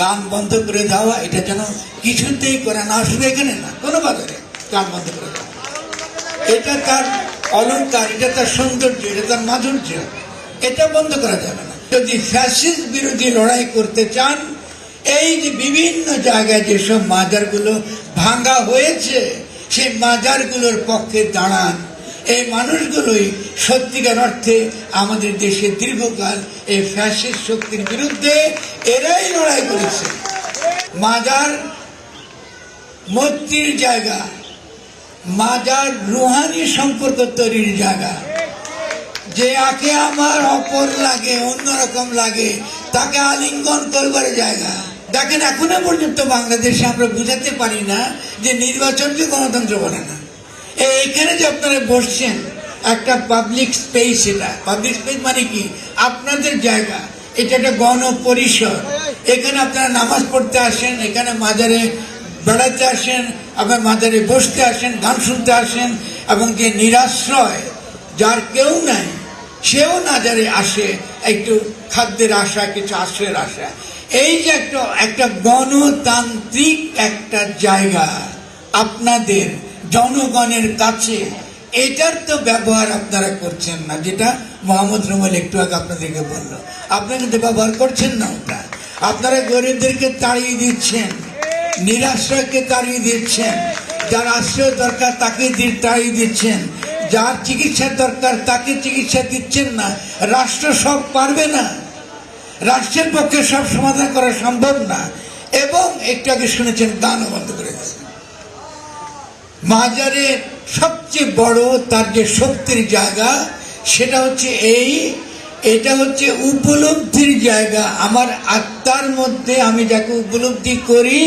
গান বন্ধ করে দেওয়া, এটা যেন কিছুতেই করে না শুধু এখানে না, কোনো বাজারে গান বন্ধ করে দেওয়া। এটা তার অলংকার, এটা তার সৌন্দর্য, এটা তার মাধুর্য, এটা বন্ধ করা যাবে না। যদি ফ্যাসিস্ট বিরোধী লড়াই করতে চান, এই যে বিভিন্ন জায়গায় যেসব মাজারগুলো ভাঙ্গা হয়েছে, সেই মাজারগুলোর পক্ষে দাঁড়ান। এই মানুষগুলোই সত্যিকার অর্থে আমাদের দেশে দীর্ঘকাল এই ফ্যাসিস্ট শক্তির বিরুদ্ধে এরাই লড়াই করেছে। মাজার মূর্তির জায়গা, মাজার রুহানি সম্পর্ক তৈরির জায়গা। যে আকে আমার অপর লাগে, অন্যরকম লাগে, তাকে আলিঙ্গন করবার জায়গা। দেখেন, এখনও পর্যন্ত বাংলাদেশে আমরা বুঝাতে পারি না যে নির্বাচনকে গণতন্ত্র বলে না এই এখানে যে আপনারা বসছেন, একটা পাবলিক স্পেস এটা। পাবলিক স্পেস মানে কি? আপনাদের জায়গা। এটা একটা গণপরিসর এখানে আপনারা নামাজ পড়তে আসেন, এখানে মাজারে বেড়াতে আসেন, আবার মাজারে বসতে আসেন, গান শুনতে আসেন, এবং যে নিরাশ্রয়, যার কেউ নাই, সেও নাজারে আসে, একটু খাদ্যের আশা, কিছু আশ্রয়ের আশা। এই যে একটা একটা গণতান্ত্রিক একটা জায়গা, আপনাদের জনগণের কাছে, এটার তো ব্যবহার আপনারা করছেন না, যেটা মোহাম্মদ রুমাল একটু আগে আপনাদেরকে বলল। আপনারা কিন্তু ব্যবহার করছেন না ওটা। আপনারা গরিবদেরকে তাড়িয়ে দিচ্ছেন, নিরাশ্রয়কে তাড়িয়ে দিচ্ছেন, যার আশ্রয় দরকার তাকে তাড়িয়ে দিচ্ছেন, যার চিকিৎসার দরকার তাকে চিকিৎসা দিচ্ছেন না, রাষ্ট্র সব পারবে না। রাষ্ট্রের পক্ষে সব সমাধান করা সম্ভব না। এবং একটু আগে শুনেছেন, গানও বন্ধ করে দিয়েছেন। মাজারের সবচেয়ে বড় তার যে শক্তির জায়গা, সেটা হচ্ছে এই। এটা হচ্ছে উপলব্ধির জায়গা। আমার আত্মার মধ্যে আমি যাকে উপলব্ধি করি,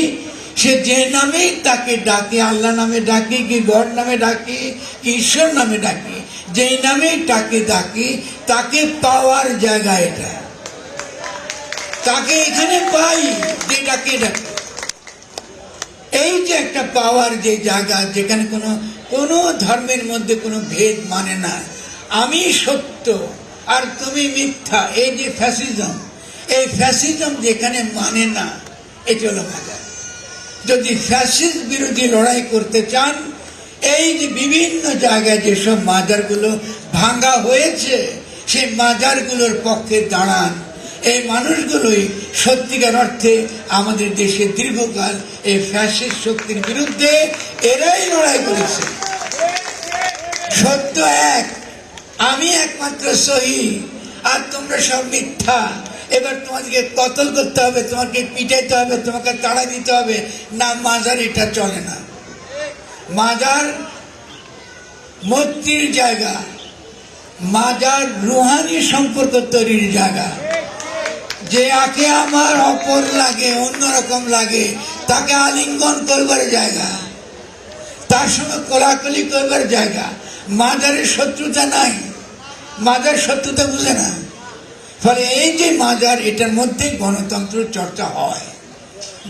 সে যে নামেই তাকে ডাকে, আল্লাহ নামে ডাকি, কি গড নামে ডাকি, কি ঈশ্বর নামে ডাকি, যেই নামেই তাকে ডাকি, তাকে পাওয়ার জায়গা এটা। তাকে এখানে পাই যে ডাকে ডাকি। এই যে একটা পাওয়ার যে জায়গা, যেখানে কোনো কোনো ধর্মের মধ্যে কোনো ভেদ মানে না। আমি সত্য আর তুমি মিথ্যা, এই যে ফ্যাসিজম এই ফ্যাসিজম যেখানে মানে না, এটি হলো মাজার। যদি ফ্যাসিস্ট বিরোধী লড়াই করতে চান, এই যে বিভিন্ন জায়গায় যেসব মাজারগুলো ভাঙ্গা হয়েছে, সেই মাজারগুলোর পক্ষে দাঁড়ান। এই মানুষগুলোই সত্যিকার অর্থে আমাদের দেশে দীর্ঘকাল এই ফ্যাসিস্ট শক্তির বিরুদ্ধে এরাই লড়াই করেছে। সত্য এক, আমি একমাত্র সহি, আর তোমরা সব মিথ্যা। এবার তোমাদেরকে কতল করতে হবে, তোমাকে পিটাইতে হবে, তোমাকে তাড়া দিতে হবে, না মাজার এটা চলে না। মাজার মূর্তির জায়গা, মাজার রুহানি সম্পর্ক তৈরির জায়গা। যে আকে আমার অপর লাগে, অন্যরকম লাগে, তাকে আলিঙ্গন করবার জায়গা। তার সঙ্গে কোলাকুলি করবার জায়গা। মাজারের শত্রুতা নাই। মাজার শত্রুতা বুঝে না। ফলে এই যে মাজার, এটার মধ্যে গণতন্ত্র চর্চা হয়।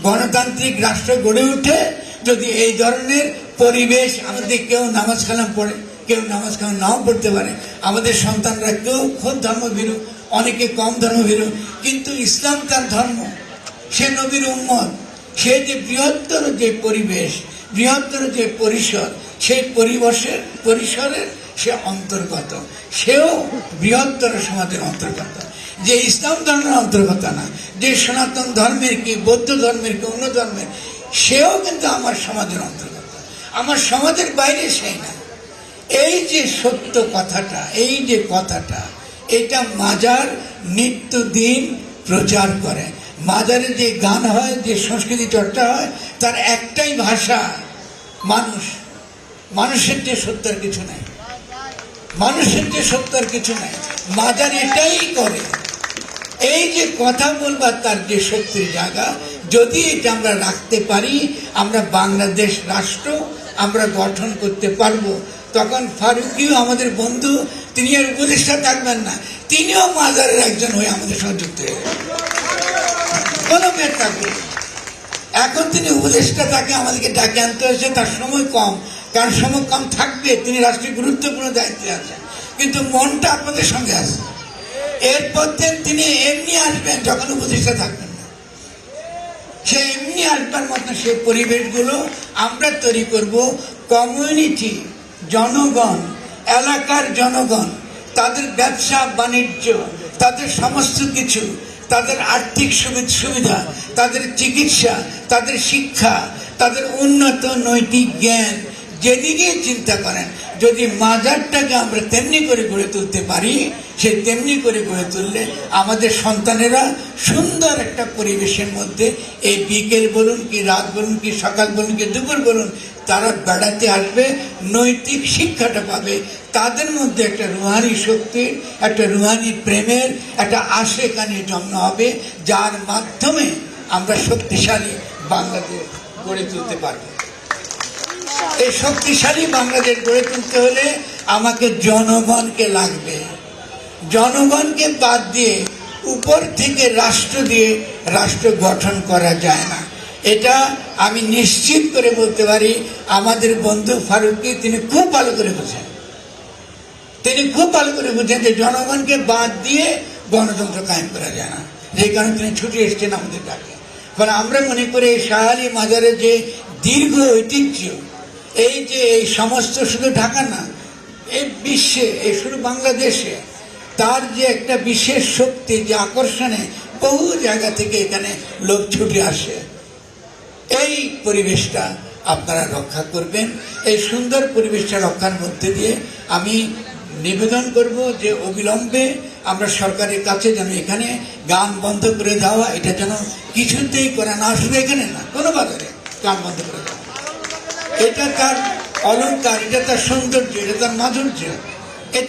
গণতান্ত্রিক রাষ্ট্র গড়ে উঠে যদি এই ধরনের পরিবেশ আমাদের কেউ নামাজ কালাম পড়ে কেউ নামাজ কালাম নাও পড়তে পারে। আমাদের সন্তানরা কেউ খুব ধর্মভীরু অনেকে কম ধর্মভীরু কিন্তু ইসলাম তার ধর্ম। সে নবীর উম্মত, সে যে বৃহত্তর যে পরিবেশ, বৃহত্তর যে পরিসর সেই পরিবেশের, পরিসরের সে অন্তর্গত। সেও বৃহত্তর সমাজের অন্তর্গত। যে ইসলাম ধর্মের অন্তর্গত না, যে সনাতন ধর্মের কি, বৌদ্ধ ধর্মের কি, অন্য ধর্মের, সেও কিন্তু আমার সমাজের অন্তর্গত। আমার সমাজের বাইরে সেই না। এই যে সত্য কথাটা, এই যে কথাটা, এটা মাজার নিত্যদিন প্রচার করে। মাজারে যে গান হয়, যে সংস্কৃতি চর্চা হয়, তার একটাই ভাষা, মানুষ। মানুষের যে সত্যের কিছু নাই। মানুষের যে সত্যের কিছু নাই। মাজার এটাই করে। এই যে কথা বলবার তার যে শক্তির জায়গা, যদি এটা আমরা রাখতে পারি, আমরা বাংলাদেশ রাষ্ট্র আমরা গঠন করতে পারব। তখন ফারুকিও আমাদের বন্ধু, তিনি আর উপদেষ্টা থাকবেন না। তিনিও মাজারের একজন হয়ে আমাদের সঙ্গে যুক্ত হয়ে কোনো মেয়ের থাকবে। এখন তিনি উপদেষ্টা তাকে আমাদেরকে ডাকে আনতে হয়েছে, তার সময় কম, কারণ সময় কম থাকবে, তিনি রাষ্ট্রীয় গুরুত্বপূর্ণ দায়িত্বে আছেন। কিন্তু মনটা আপনাদের সঙ্গে আছে। এরপর তিনি এমনি আসবেন যখন উপদেষ্টা থাকবেন না। সে এমনি আসবার মতো সে পরিবেশগুলো আমরা তৈরি করব, কমিউনিটি জনগণ, এলাকার জনগণ, তাদের ব্যবসা, বাণিজ্য, তাদের সমস্ত কিছু, তাদের আর্থিক সুবি- সুবিধা, তাদের চিকিৎসা, তাদের শিক্ষা, তাদের উন্নত নৈতিক জ্ঞান যেদিকে চিন্তা করেন, যদি মাজারটাকে আমরা তেমনি করে গড়ে তুলতে পারি, সে তেমনি করে গড়ে তুললে আমাদের সন্তানেরা সুন্দর একটা পরিবেশের মধ্যে, এই বিকেল বলুন কি, রাত বলুন কি, সকাল বলুন কি, দুপুর বলুন তারা বেড়াতে আসবে, নৈতিক শিক্ষাটা পাবে। তাদের মধ্যে একটা রুহানি শক্তির একটা রুহানি প্রেমের একটা আশেকানি জন্ম হবে, যার মাধ্যমে আমরা শক্তিশালী বাংলাদেশ গড়ে তুলতে পারব। এই শক্তিশালী বাংলাদেশ গড়ে তুলতে হলে আমাকে জনগণকে লাগবে। জনগণকে বাদ দিয়ে উপর থেকে রাষ্ট্র দিয়ে রাষ্ট্র গঠন করা যায় না। এটা আমি নিশ্চিত করে বলতে পারি, আমাদের বন্ধু ফারুককে তিনি খুব ভালো করে বোঝেন। তিনি খুব ভালো করে বুঝেন যে জনগণকে বাদ দিয়ে গণতন্ত্র কায়েম করা যায় না। যে কারণে তিনি ছুটে এসছেন আমাদের ডাকে। ফলে আমরা মনে করি এই শাহালি মাজারের যে দীর্ঘ ঐতিহ্য, এই যে এই সমস্ত শুধু ঢাকা না, এই বিশ্বে, এই শুধু বাংলাদেশে, তার যে একটা বিশেষ শক্তি, যে আকর্ষণে বহু জায়গা থেকে এখানে লোক ছুটে আসে। এই পরিবেশটা আপনারা রক্ষা করবেন, এই সুন্দর পরিবেশটা রক্ষার মধ্যে দিয়ে আমি নিবেদন করব যে অবিলম্বে আমরা সরকারের কাছে যেন এখানে গান বন্ধ করে দেওয়া, এটা যেন কিছুতেই করে না শুধু এখানে না, কোনো বাজারে গান বন্ধ করে দেওয়া। এটা তার অলঙ্কার এটা তার সৌন্দর্য, এটা তার মাধুর্য। এটা